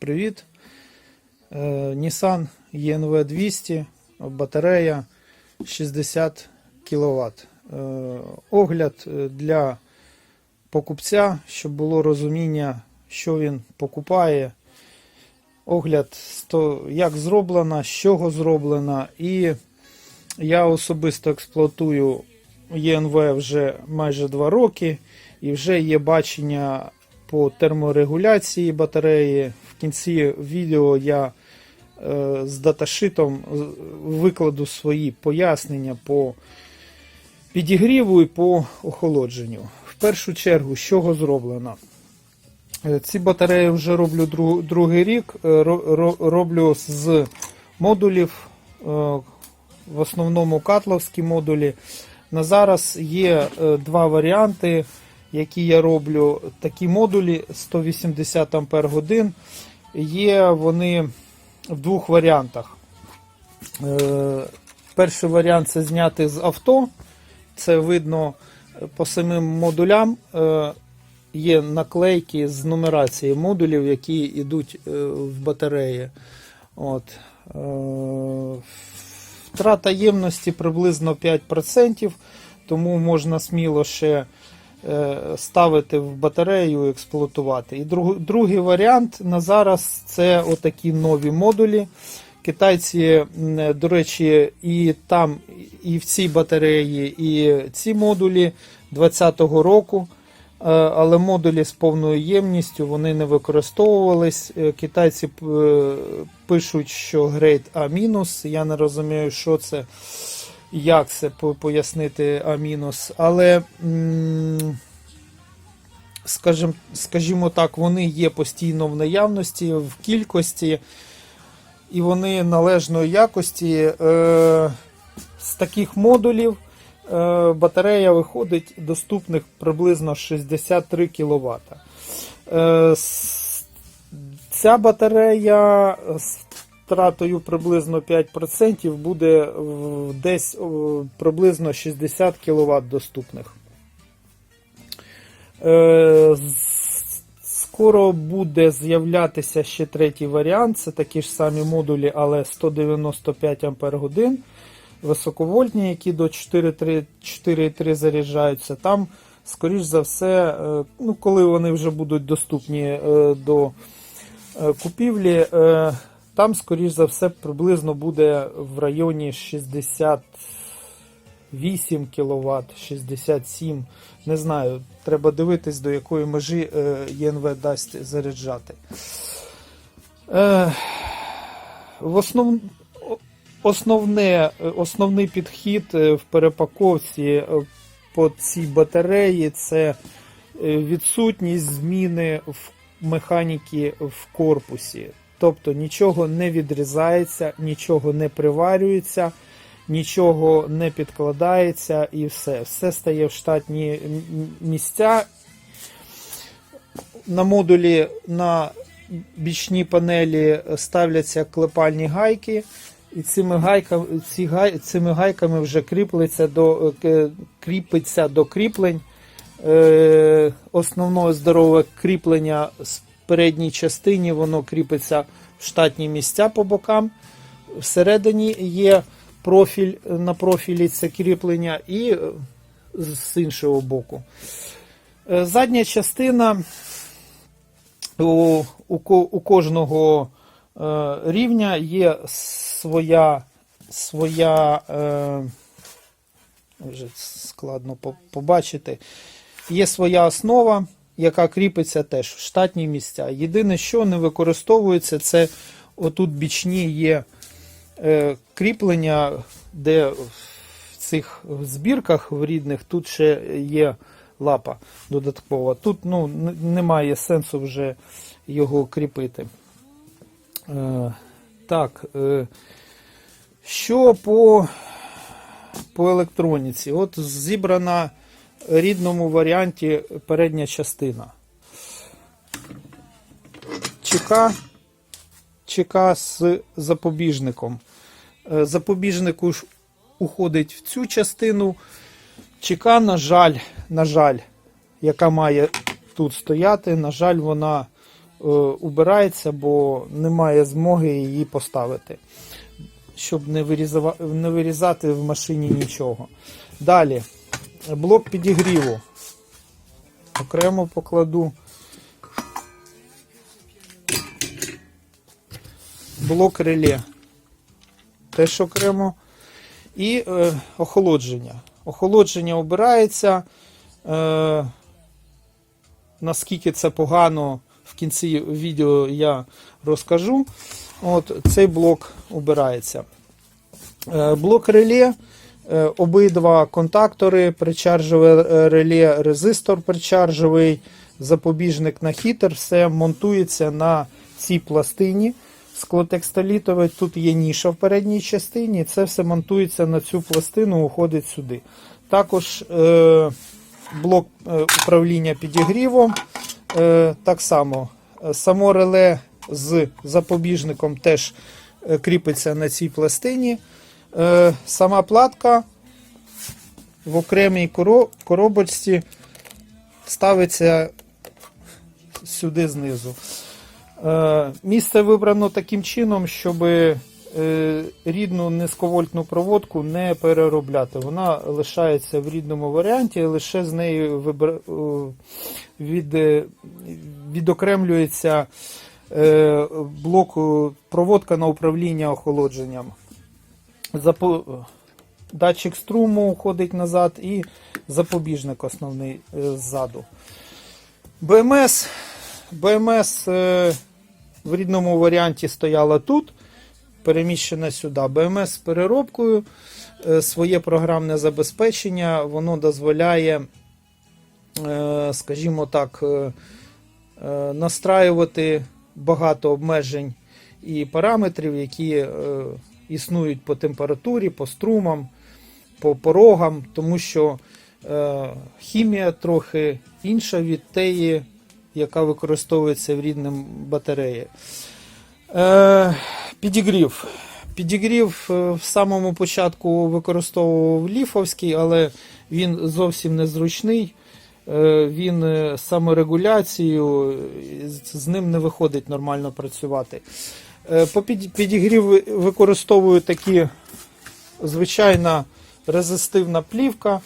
Привіт. Е, Nissan ENV 200, батарея 60 кВт. Огляд е, для покупця, щоб було розуміння, що він покупає. Огляд, як зроблена, з чого зроблена. І я особисто експлуатую ЄНВ вже майже 2 роки, і вже є бачення по терморегуляції батареї. В кінці відео я е, з даташитом викладу свої пояснення по підігріву і по охолодженню. В першу чергу, з чого зроблено? Е, Ці батареї вже роблю другий рік. Е, ро- ро- Роблю з модулів, в основному катловські модулі. На зараз є два варіанти, які я роблю. Такі модулі 180 Ампер годин. Є вони в двох варіантах. Е, Перший варіант це зняти з авто. Це видно по самим модулям. Е, Є наклейки з нумерації модулів, які йдуть е, в батареї. От. Втрата ємності приблизно 5%, тому можна сміло ще ставити в батарею експлуатувати. І друг, другий варіант на зараз це отакі нові модулі. Китайці, до речі, і там, і в цій батареї, і ці модулі 2020 року. Е, Але модулі з повною ємністю вони не використовувались. Е, Китайці е, пишуть, що грейд А-. Я не розумію, що це, як це пояснити А-. Але, скажімо, скажімо так, вони є постійно в наявності, в кількості, і вони належної якості. Е, З таких модулів е, батарея виходить доступних приблизно 63 кВт. Е, Ця батарея з втратою приблизно 5% буде десь приблизно 60 кВт доступних. Е, Скоро буде з'являтися ще третій варіант. Це такі ж самі модулі, але 195 Ампер годин високовольтні, які до 4,3 4,3 заряджаються. Там, скоріш за все, е, ну, коли вони вже будуть доступні е, до купівлі, там, скоріш за все, приблизно буде в районі 68 кВт, 67 Не знаю, треба дивитись, до якої межі е, ЄНВ дасть заряджати. Е, В основ... Основне, основний підхід е, в перепаковці по цій батареї це відсутність зміни в механіки в корпусі. Тобто нічого не відрізається, нічого не приварюється, нічого не підкладається і все. Все стає в штатні місця. На модулі на бічній панелі ставляться клепальні гайки. І цими гайками, ці гай, цими гайками вже кріплеться до, е, кріпиться до кріплень. Е, основне здорове кріплення передній частині, воно кріпиться в штатні місця по бокам. Всередині є профіль на профілі це кріплення, і е, з іншого боку. Е, Задня частина у, у, у кожного е, рівня є своя, своя е, вже складно побачити. Є своя основа, яка кріпиться теж в штатні місця. Єдине, що не використовується, це отут бічні є е, кріплення, де в цих збірках в рідних тут ще є лапа додаткова. Тут ну, немає сенсу вже його кріпити. Е, так, е, що по, по електроніці? От зібрана рідному варіанті передня частина. ЧК, ЧК з запобіжником. Е, Запобіжник уж уходить в цю частину. ЧК, на жаль, на жаль, яка має тут стояти, на жаль, вона е, убирається, бо немає змоги її поставити, щоб не, не вирізати в машині нічого. Далі, блок підігріву. Окремо покладу. Блок реле. Теж окремо. І е, охолодження. Охолодження обирається. Е, наскільки це погано, в кінці відео я розкажу. От Цей блок обирається. Е, блок реле. Е, Обидва контактори, причаржове е, реле, резистор причаржовий, запобіжник на хітер, все монтується на цій пластині склотекстолітове. Тут є ніша в передній частині. Це все монтується на цю пластину, уходить сюди. Також е, блок е, управління підігрівом. Е, так само само реле з запобіжником теж кріпиться на цій пластині. Е, сама платка в окремій коробочці ставиться сюди знизу. Е, Місце вибрано таким чином, щоб е, рідну низьковольтну проводку не переробляти. Вона лишається в рідному варіанті, лише з нею вибра... від... е, відокремлюється е, блок проводка на управління охолодженням. Датчик струму уходить назад і запобіжник основний е, ззаду. БМС. БМС е, в рідному варіанті стояла тут, переміщена сюди. БМС з переробкою, е, своє програмне забезпечення, воно дозволяє, скажімо так, настраювати багато обмежень і параметрів, які існують по температурі, по струмам, по порогам, тому що е, хімія трохи інша від теї, яка використовується в рідному батареї. Е, підігрів. Підігрів е, в самому початку використовував ліфовський, але він зовсім незручний. Е, Він е, саморегуляцією, з- з ним не виходить нормально працювати. Е, По підігрів використовую такі звичайна резистивна плівка.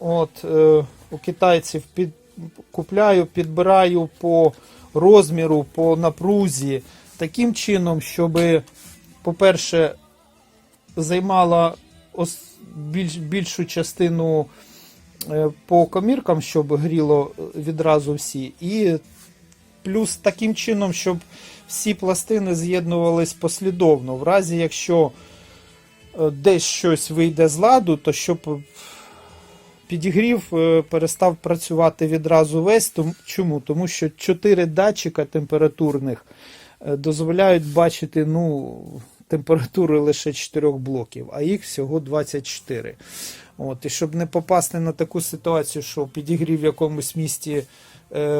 От, е, у китайців під, купляю, підбираю по розміру, по напрузі, таким чином, щоб, по-перше, займала більш, більшу частину е, по коміркам, щоб гріло відразу всі. І плюс таким чином, щоб всі пластини з'єднувались послідовно. В разі, якщо е, десь щось вийде з ладу, то щоб підігрів е, перестав працювати відразу весь. Чому? Тому що 4 датчика температурних е, дозволяють бачити ну, температури лише 4 блоків, а їх всього 24. От, і щоб не попасти на таку ситуацію, що підігрів в якомусь місті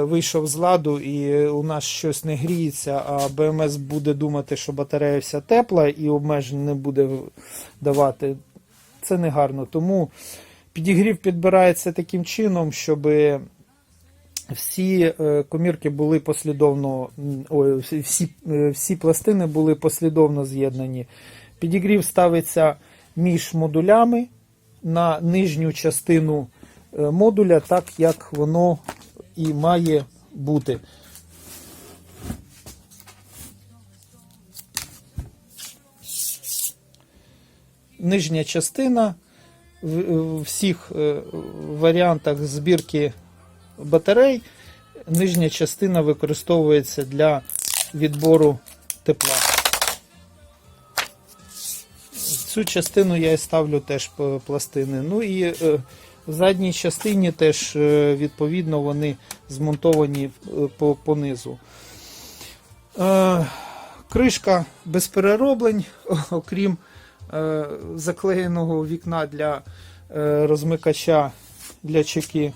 вийшов з ладу і у нас щось не гріється, а БМС буде думати, що батарея вся тепла і обмежень не буде давати. Це не гарно. Тому підігрів підбирається таким чином, щоб всі е, комірки були послідовно, ой, всі- всі, е, пластини були послідовно з'єднані. Підігрів ставиться між модулями на нижню частину е, модуля, так як воно і має бути. Нижня частина в в всіх е, варіантах збірки батарей. Нижня частина використовується для відбору тепла. Цю частину я і ставлю теж пластини. Ну і е, в задній частині теж е, відповідно вони змонтовані е, по, по низу. Е, кришка без перероблень, окрім заклеєного вікна для розмикача для чеки.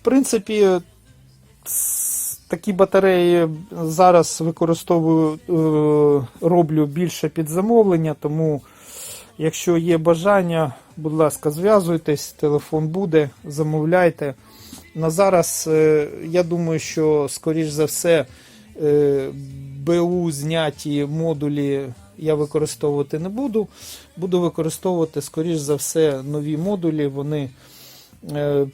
В принципі, такі батареї зараз використовую, роблю більше під замовлення, тому якщо є бажання, будь ласка, зв'язуйтесь, телефон буде, замовляйте. На зараз е, я думаю, що скоріш за все е, БУ зняті модулі я використовувати не буду. Буду використовувати, скоріш за все, нові модулі. Вони е,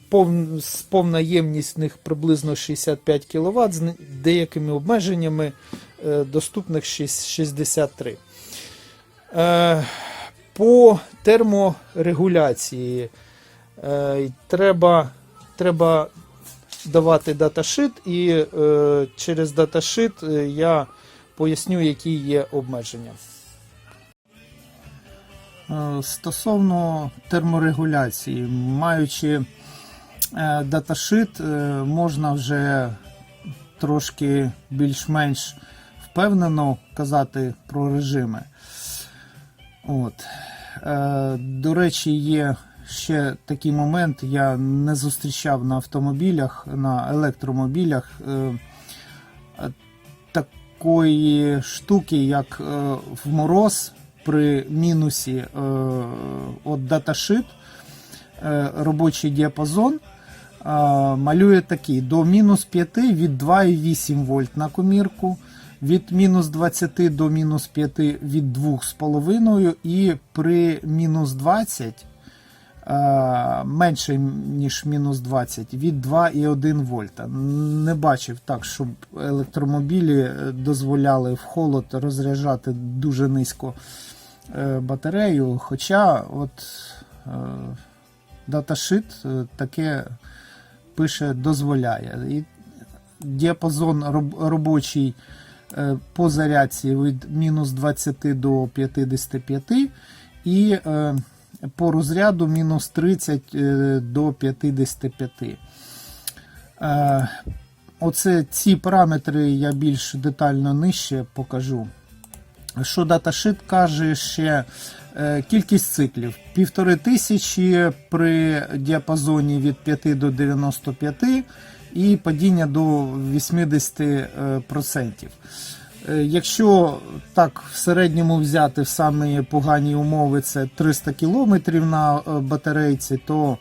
повна ємність в них приблизно 65 кВт з деякими обмеженнями доступних 6 63. По терморегуляції е, треба, треба давати даташит, і е, через даташит е, я поясню, які є обмеження. Стосовно терморегуляції, маючи даташит, можна вже трошки більш-менш впевнено казати про режими. От. Е, До речі, є ще такий момент, я не зустрічав на автомобілях, на електромобілях е, такої штуки, як е, в мороз при мінусі е, от даташит, е, робочий діапазон. е, Малює такий до мінус 5 від 2,8 вольт на комірку, від мінус 20 до мінус 5 від 2,5 і при мінус 20 е, менше ніж мінус 20 від 2,1 вольта. Не бачив так, щоб електромобілі е, дозволяли в холод розряджати дуже низько е, батарею. Хоча от даташит таке пише дозволяє. І діапазон робочий по зарядці від мінус 20 до 55 і е, по розряду мінус 30 е, до 55. Е, Оце ці параметри я більш детально нижче покажу. Що даташит каже ще е, кількість циклів півтори тисячі при діапазоні від 5 до 95 і падіння до 80%. Е, Якщо так в середньому взяти в самі погані умови, це 300 км на е, батарейці, то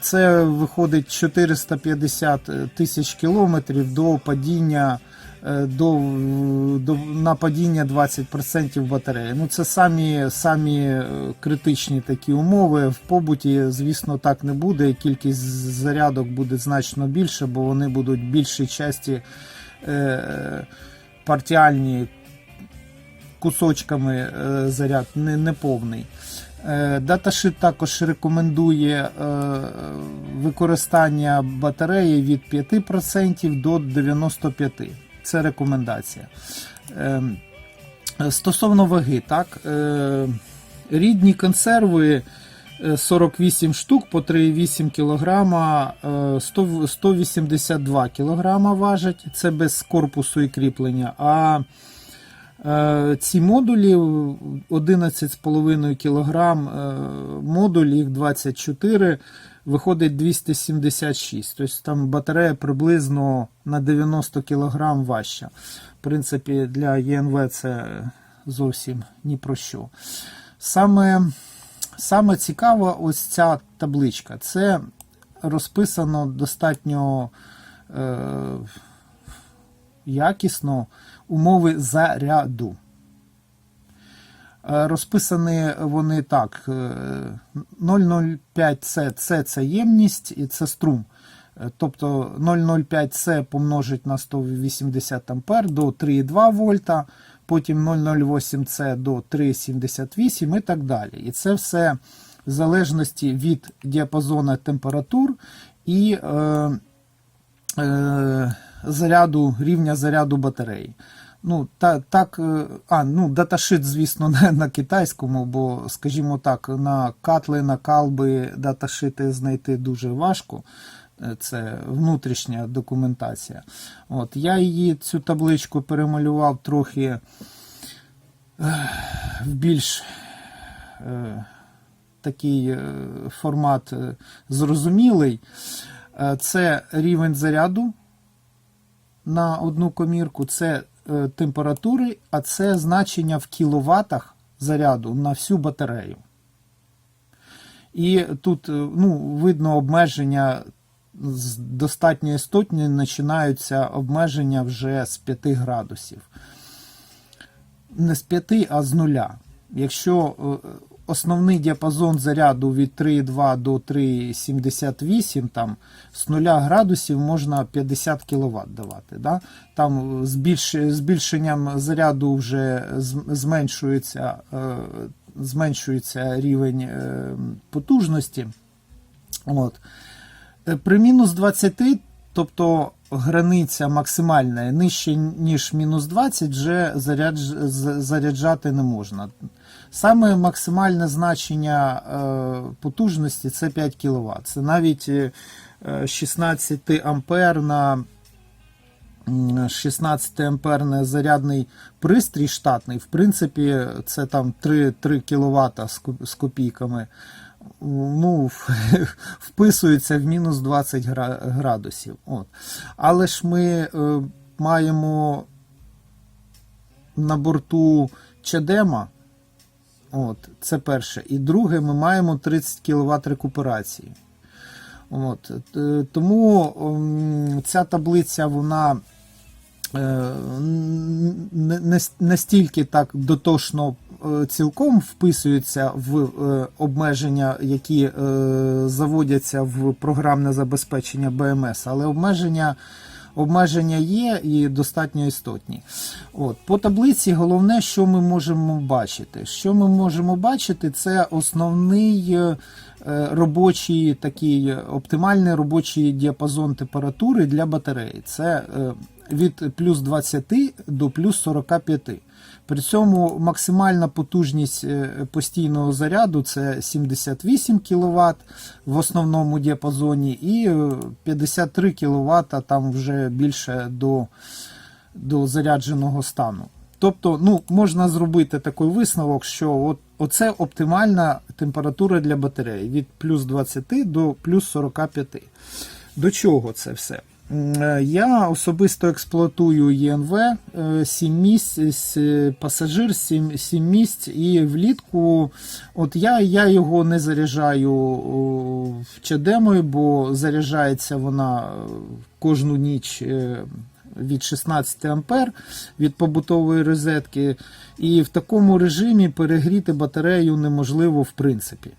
це виходить 450 тисяч кілометрів до падіння е, до, до, на падіння 20% батареї. Ну, це самі, самі е, критичні такі умови. В побуті, звісно, так не буде. Кількість зарядок буде значно більше, бо вони будуть в більшій часті е, партіальні кусочками е, заряд, не, не повний. Е, Даташит також рекомендує е, використання батареї від 5% до 95%. Це рекомендація. Е, Стосовно ваги, так, е, рідні консерви е, 48 штук по 3,8 кг, е, 100 182 кг важать, це без корпусу і кріплення. А Е, Ці модулі 11,5 кг, е, модуль їх 24, виходить 276. Тобто там батарея приблизно на 90 кг важча. В принципі, для ЄНВ це зовсім ні про що. Саме, саме цікава ось ця табличка. Це розписано достатньо е, якісно умови заряду. Е, Розписані вони так: е, 0,05С це, це ємність і це струм. Е, Тобто 0,05С помножить на 180 А до 3,2 вольта, потім 0,08С до 3,78 і так далі. І це все в залежності від діапазону температур і е, е, заряду, рівня заряду батареї. Ну, та, так, е, а, ну, даташит, звісно, не на китайському, бо, скажімо так, на катли, на калби даташити знайти дуже важко. Е, Це внутрішня документація. От, я її цю табличку перемалював трохи е, в більш такий формат зрозумілий. Це рівень заряду на одну комірку, це температури, а це значення в кіловатах заряду на всю батарею. І тут е, ну, видно обмеження з достатньо істотні починаються обмеження вже з 5 градусів. Не з 5, а з нуля. Якщо е, основний діапазон заряду від 3,2 до 3,78, там з 0 градусів можна 50 кВт давати. Да? Там збільш, збільшенням заряду вже зменшується, е, зменшується рівень е, потужності. От. Е, При мінус 20, тобто границя максимальна нижче, ніж мінус 20, вже заряд, з- заряджати не можна. Саме максимальне значення е, потужності це 5 кВт. Це навіть е, 16 ампер на 16 амперний зарядний пристрій штатний. В принципі, це там 3, 3 кВт з копійками. Ну, вписується в мінус 20 градусів. От. Але ж ми е, маємо на борту Чадема. От, це перше. І друге, ми маємо 30 кВт рекуперації. От, е, тому ем, ця таблиця, вона е, настільки так дотошно цілком вписується в е, обмеження, які е, заводяться в програмне забезпечення БМС, але обмеження. Обмеження є і достатньо істотні. От, по таблиці головне, що ми можемо бачити. Що ми можемо бачити, це основний е, робочий такий оптимальний робочий діапазон температури для батареї. Це е, від плюс 20 до плюс 45. При цьому максимальна потужність е, постійного заряду це 78 кВт в основному діапазоні і е, 53 кВт там вже більше до, до зарядженого стану. Тобто, ну, можна зробити такий висновок, що от, оце оптимальна температура для батареї від плюс 20 до плюс 45. До чого це все? Е, Я особисто експлуатую ЄНВ 7 місць, е, пасажир 7, 7 місць, і влітку от я, я його не заряджаю чадемою, бо заряджається вона е, кожну ніч е, від 16 ампер від побутової розетки. І в такому режимі перегріти батарею неможливо в принципі.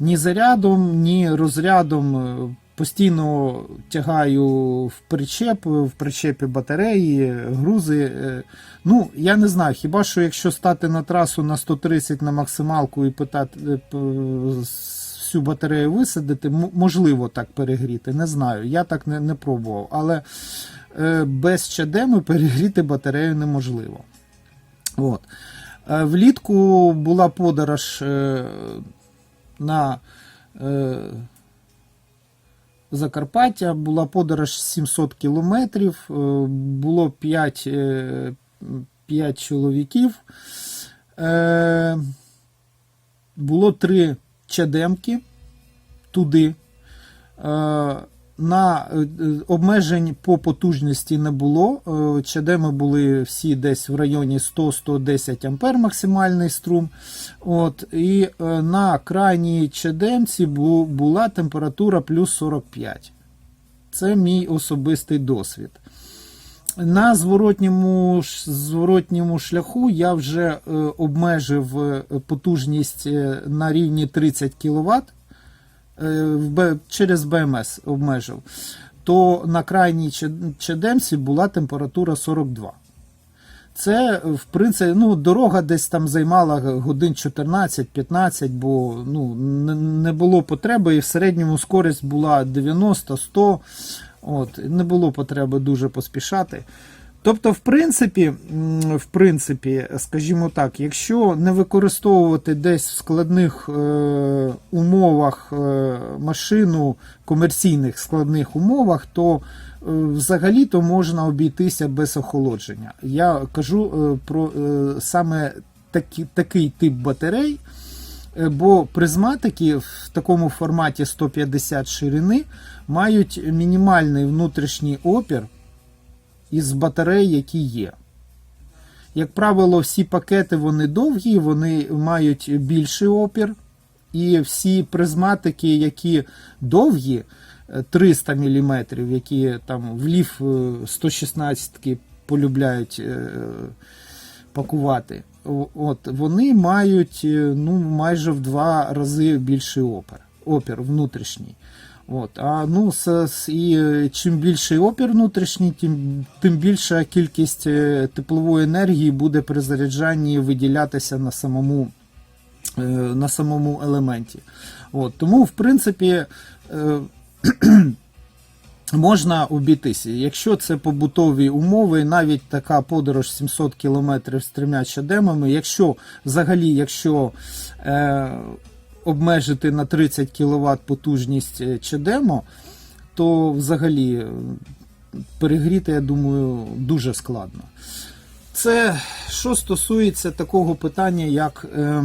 Ні зарядом, ні розрядом. Постійно тягаю в причеп, в причепі батареї, грузи. е, Ну, я не знаю, хіба що якщо стати на трасу на 130 на максималку і питати е, всю батарею висадити, можливо так перегріти. Не знаю. Я так не, не пробував. Але е, без чадеми перегріти батарею неможливо. От. Влітку була подорож на е, Закарпаття, була подорож 700 кілометрів, е, було 5, 5 чоловіків. Е, Було три чадемки туди. Е, На е, обмежень по потужності не було. Е, Чадеми були всі десь в районі 100-110 ампер максимальний струм. От, і е, на крайній чадемці була температура плюс 45. Це мій особистий досвід. На зворотньому, зворотньому шляху я вже е, обмежив е, потужність е, на рівні 30 кВт через БМС обмежив, то на крайній че- чедемці була температура 42. Це, в принципі, ну, дорога десь там займала годин 14-15, бо ну, не було потреби, і в середньому скорість була 90-100. От, не було потреби дуже поспішати. Тобто, в принципі, в принципі, скажімо так, якщо не використовувати десь в складних е, умовах е, машину, комерційних складних умовах, то е, взагалі-то можна обійтися без охолодження. Я кажу е, про е, саме такі, такий тип батарей. Е, Бо призматики в такому форматі 150 ширини мають мінімальний внутрішній опір із батарей, які є. Як правило, всі пакети вони довгі, вони мають більший опір. І всі призматики, які довгі, е, 300 мм, які там влів е, 116 полюбляють е, пакувати. От, вони мають е, ну, майже в два рази більший опір, опір внутрішній. От, а ну, с, с, і е, чим більший опір внутрішній, тим, тим більша кількість е, теплової енергії буде при заряджанні виділятися на самому, е, на самому елементі. От, тому, в принципі, можна обійтися. Якщо це побутові умови, навіть така подорож 700 км з трьома чадемами, якщо взагалі, якщо е, обмежити на 30 кВт потужність е, чадемо, то взагалі е, перегріти, я думаю, дуже складно. Це що стосується такого питання, як е,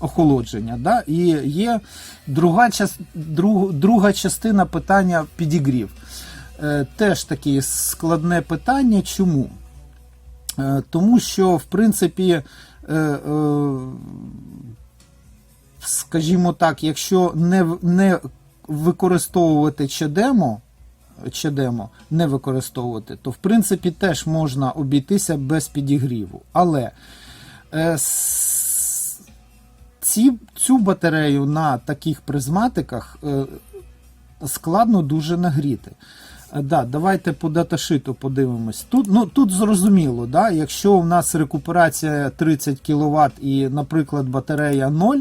охолодження. Да? І є друга, друг, друга частина питання підігрів. Е, теж таке складне питання. Чому? Е, тому що, в принципі, е, е, скажімо так, якщо не, не використовувати чадемо, чадемо, не використовувати, то в принципі теж можна обійтися без підігріву. Але е, ці, цю батарею на таких призматиках е, складно дуже нагріти. Е, Да, давайте по даташиту подивимось. Тут, ну, тут зрозуміло, да, якщо у нас рекуперація 30 кВт і, наприклад, батарея 0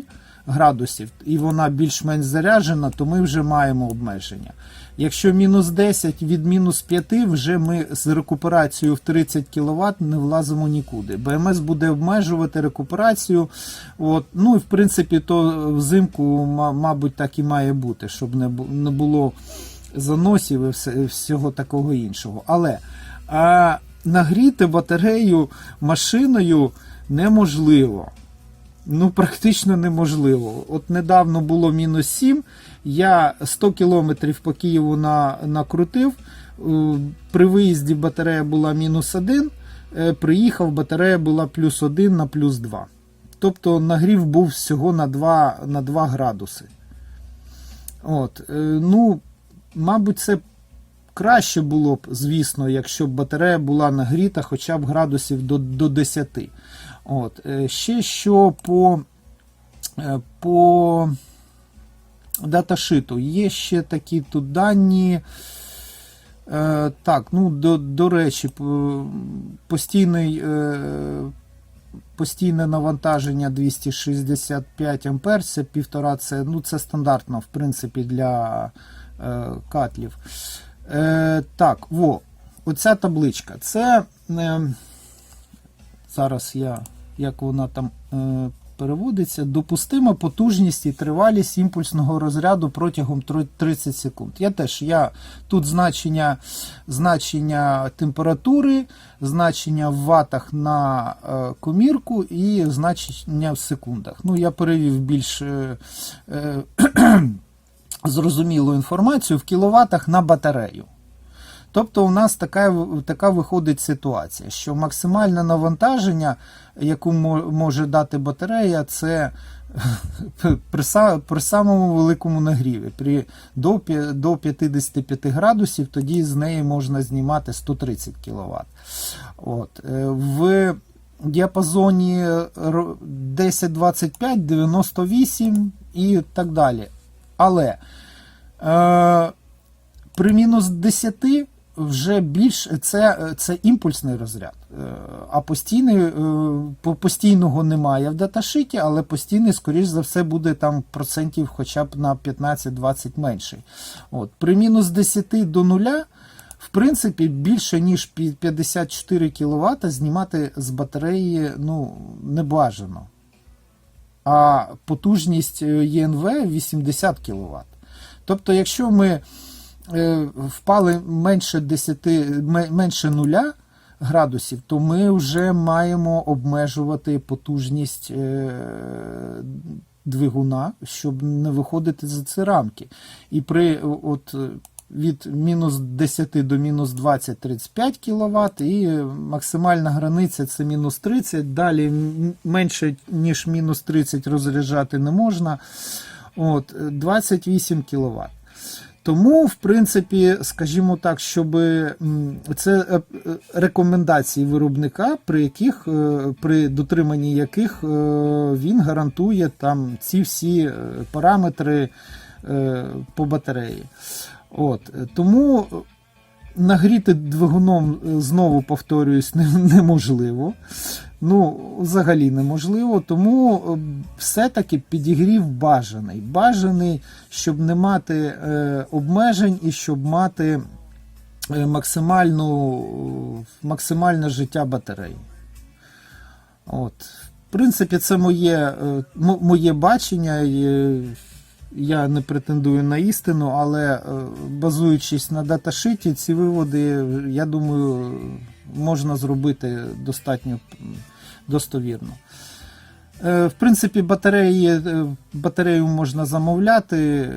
градусів, і вона більш-менш заряджена, то ми вже маємо обмеження. Якщо мінус 10 від мінус 5, вже ми з рекуперацією в 30 кВт не влазимо нікуди. БМС буде обмежувати рекуперацію. От, ну і в принципі, то взимку, мабуть, так і має бути, щоб не було заносів і всього такого іншого. Але а, нагріти батарею машиною неможливо. Ну, практично неможливо. От недавно було мінус 7, я 100 кілометрів по Києву на, накрутив. Е, При виїзді батарея була мінус 1, приїхав, батарея була плюс 1 на плюс 2. Тобто нагрів був всього на 2, на 2 градуси. От, е, ну, мабуть, це краще було б, звісно, якщо б батарея була нагріта хоча б градусів до, до 10. От, е, ще що по, е, по даташиту. Є ще такі тут дані. Е, так, ну, до, до речі, постійний, постійне навантаження 265 ампер, це півтора, це, ну, це стандартно, в принципі, для катлів. Так, во, оця табличка. Це зараз я, як вона там е, переводиться, допустима потужність і тривалість імпульсного розряду протягом 30 секунд. Я теж я тут значення, значення температури, значення в ватах на е, комірку і значення в секундах. Ну, я перевів більш е, е, зрозумілу інформацію в кіловатах на батарею. Тобто у нас така, така виходить ситуація, що максимальне навантаження, яку може дати батарея, це при, при самому великому нагріві. При, до, до 55 градусів тоді з неї можна знімати 130 кВт. От. е, В діапазоні р- 10-25, 98 і так далі. Але е, при мінус 10 вже більш це, це імпульсний розряд. Е, А постійний, е, постійного немає в даташиті, але постійний, скоріш за все, буде там процентів хоча б на 15-20 менший. От. При мінус 10 до нуля, в принципі, більше ніж 54 кВт знімати з батареї ну, не бажано. А потужність е, ЄНВ 80 кВт. Тобто, якщо ми впали менше 10, менше нуля градусів, то ми вже маємо обмежувати потужність е, двигуна, щоб не виходити за ці рамки. І при от е, від мінус 10 до мінус 20-35 кВт, і максимальна границя це мінус 30. Далі менше, ніж мінус 30 розряджати не можна. От, е, 28 кВт. Тому, в принципі, скажімо так, щоб це е, е, рекомендації виробника, при яких е, при дотриманні яких він гарантує там ці всі параметри по батареї. От тому нагріти двигуном е, знову повторююсь неможливо. Ну, взагалі неможливо, тому е, все-таки підігрів бажаний. Бажаний, щоб не мати е, обмежень і щоб мати максимальну, максимальне життя батареї. От. В принципі, це моє, моє бачення. Я не претендую на істину, але е, базуючись на даташиті, ці виводи, я думаю, можна зробити достатньо достовірно. Е, В принципі, батареї, е, батарею можна замовляти.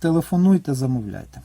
Телефонуйте, замовляйте.